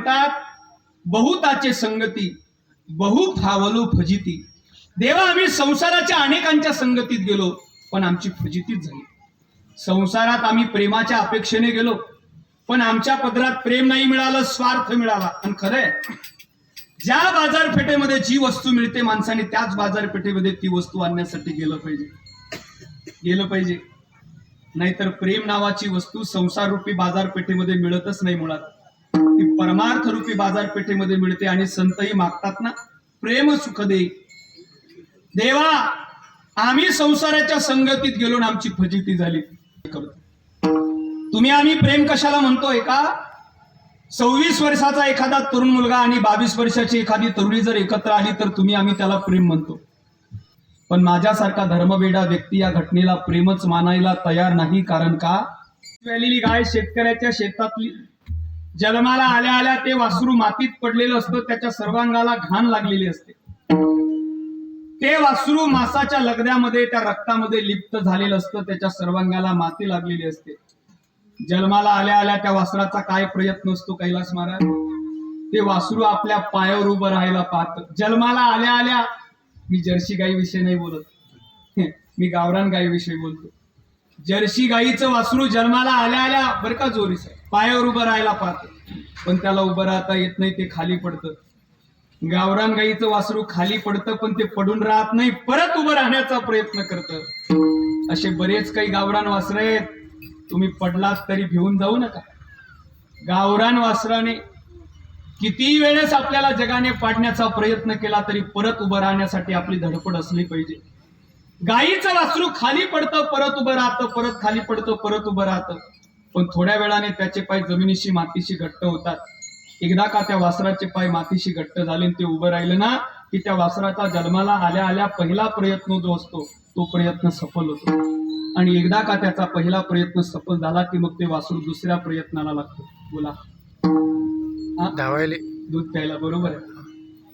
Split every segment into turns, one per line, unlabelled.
म्हणतात बहुताचे संगती बहु फावलो फजिती देवा आम्ही संसाराच्या अनेकांच्या संगतीत गेलो पण आमची फजितीच झाली. संसारात आम्ही प्रेमाच्या अपेक्षेने गेलो पण आमच्या पदरात प्रेम नाही मिळालं स्वार्थ मिळाला. आणि खरंय ज्या बाजारपेठेमध्ये जी वस्तू मिळते माणसाने त्याच बाजारपेठेमध्ये ती वस्तू आणण्यासाठी गेलं पाहिजे. गेलं पाहिजे. नाहीतर प्रेम नावाची वस्तू संसार रूपी बाजारपेठेमध्ये मिळतच नाही मुळात. ती परमार्थ रूपी बाजारपेठेमध्ये मिळते आणि संतही मागतात ना? प्रेम सुख दे. देवा आम्ही संसाराच्या संगतीत गेलो ना आमची फजिती झाली. तुम्ही आम्ही प्रेम कशाला म्हणतोय का? सव्वीस वर्षाचा एखादा तरुण मुलगा आणि बावीस वर्षाची एखादी तरुणी जर एकत्र आली तर तुम्ही आम्ही त्याला प्रेम म्हणतो. पण माझ्यासारखा धर्मवेडा व्यक्ती या घटनेला प्रेमच मानायला तयार नाही. कारण का? गाय शेतकऱ्याच्या शेतातली जन्माला आल्या आल्या ते वासरू मातीत पडलेलं असतं त्याच्या सर्वांगाला घाण लागलेली असते. ते वासरू मासाच्या लगद्यामध्ये त्या रक्तामध्ये लिप्त झालेलं असतं त्याच्या सर्वांगाला माती लागलेली असते. जन्माला आल्या आल्या त्या वासराचा काय प्रयत्न असतो कैलास महाराज? ते वासरू आपल्या पायावर उभं राहायला पाहत. जन्माला आल्या आल्या मी जर्सी गाईविषयी नाही बोलत. मी गावरान गाईविषयी बोलतो. जर्सी गाईचं वासरू जन्माला आल्या आल्या बरं का जोरीस पायावर उभं राहायला पाहत. पण त्याला उभं राहता येत नाही ते खाली पडतं. गावरान गाईचं वासरू खाली पडतं पण ते पडून राहत नाही परत उभं राहण्याचा प्रयत्न करतं. असे बरेच काही गावरान वासर आहेत. तुम्ही पडलात तरी घेऊन जाऊ नका. गावरान वासराने किती वेळेस आपल्याला जगाने पाडण्याचा प्रयत्न केला तरी परत उभं राहण्यासाठी आपली धडपड असली पाहिजे. गाईचं वासरू खाली पडतं परत उभं राहतं परत खाली पडतं परत उभं राहतं. पण थोड्या वेळाने त्याचे पाय जमिनीशी मातीशी घट्ट होतात. एकदा का त्या वासराचे पाय मातीशी घट्ट झाले आणि ते उभं राहिलं ना की त्या वासराचा जन्माला आल्या आल्या पहिला प्रयत्न जो असतो तो प्रयत्न सफल होतो. आणि एकदा का त्याचा पहिला प्रयत्न सफल झाला की मग ते वासरू दुसऱ्या प्रयत्नाला लागतं. बोला. दूध प्यायला बरोबर आहे.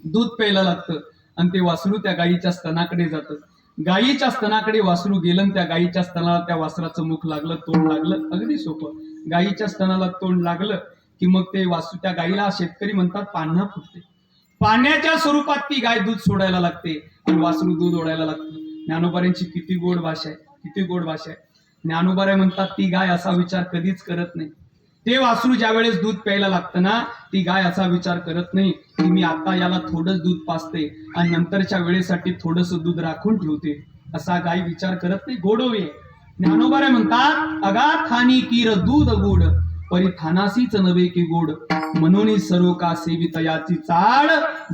दूध प्यायला लागतं. आणि ते वासरू त्या गायीच्या स्तनाकडे जातं. गायीच्या स्तनाकडे वासरू गेलं त्या गायीच्या स्तनाला त्या वासराचं मुख लागलं तोंड लागलं. अगदी सोपं. गायीच्या स्तनाला तोंड लागलं की मग ते वासू त्या गायीला शेतकरी म्हणतात पान्हा फुटते. पाण्याच्या स्वरूपात ती गाय दूध सोडायला लागते आणि वासरू दूध ओढायला लागतं. ज्ञानोबाऱ्यांची किती गोड भाषा आहे किती गोड भाषा आहे. ज्ञानोबाऱ्या म्हणतात ती गाय असा विचार कधीच करत नाही. ते वासरू ज्या वेळेस दूध प्यायला लागतं ना ती गाय असा विचार करत नाही की मी आता याला थोडंच दूध पाचते आणि नंतरच्या वेळेसाठी थोडस दूध राखून ठेवते. असा गाय विचार करत नाही गोडोवे. ज्ञानोबारे म्हणतात अगात थानी कीर दूध गोड परी थानासीच नव्हे की गोड. म्हणून सर्व का सेवितयाची चाड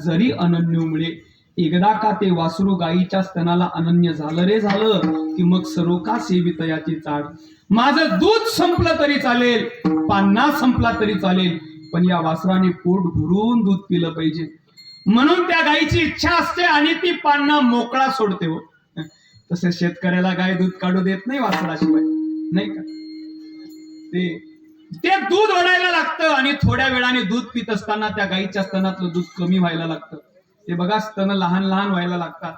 जरी अनन्य मुळे एकदा का ते वासरू गायीच्या स्तनाला अनन्य झालं रे झालं की मग सर्व का सेवितयाची चाड? माझं दूध संपलं तरी चालेल पान्ना संपला तरी चालेल पण या वासराने पोट भरून दूध पिलं पाहिजे. म्हणून त्या गायीची इच्छा असते आणि ती पान्ना मोकळा सोडते हो. तसे शेतकऱ्याला गाय दूध काढू देत नाही वासराशिवाय नाही का? ते ते दूध ओढायला लागतं आणि थोड्या वेळाने दूध पित असताना त्या गाईच्या स्तनातलं दूध कमी व्हायला लागतं. ते बघा स्तन लहान लहान व्हायला लागतात.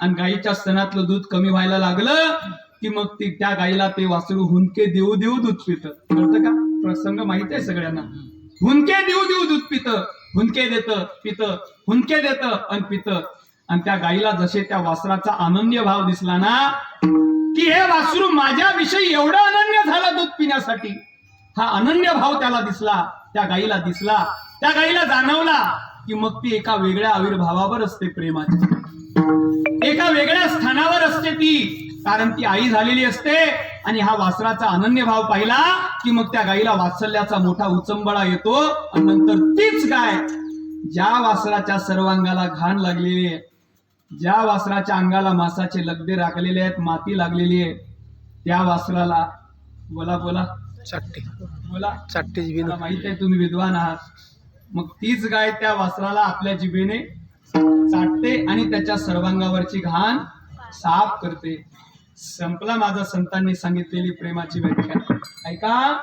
आणि गाईच्या स्तनातलं दूध कमी व्हायला लागलं की मग ती त्या गाईला ते वासरू हुंदके देऊ देऊ दूध पितं. कळतं का? प्रसंग माहिती आहे सगळ्यांना. हुंदके देऊ देऊ दूध पितं. हुंदके देतं पितं. हुंदके देतं आणि पितं. आणि त्या गाईला जसे त्या वासराचा अनन्य भाव दिसला ना की हे वासरू माझ्याविषयी एवढं अनन्य झालं दूध पिण्यासाठी. हा अनन्य भाव त्याला दिसला त्या गाईला दिसला. त्या गाईला जाणवला की मग ती एका वेगळ्या आविर्भावावर असते प्रेमाच्या एका वेगळ्या स्थानावर असते ती कारण ती आई झालेली असते. आणि हा वासराचा अनन्य भाव पाहिला की मग त्या गाईला वात्सल्याचा मोठा उचंबळा येतो आणि नंतर तीच गाय ज्या वासराच्या सर्वांगाला घाण लागलेली आहे ज्या वासराच्या अंगाला मासाचे लगदे राखलेले आहेत माती लागलेली आहे त्या वासराला बोला बोला.
चाट्टी.
बोला. मला माहीत आहे तुम्ही विद्वान आहात. मग तीच गाय त्या वासराला आपल्या जिभेने चाटते आणि त्याच्या सर्वांगावरची घाण साफ करते. संपला माझा संतांनी सांगितलेली प्रेमाची व्याख्या. ऐका.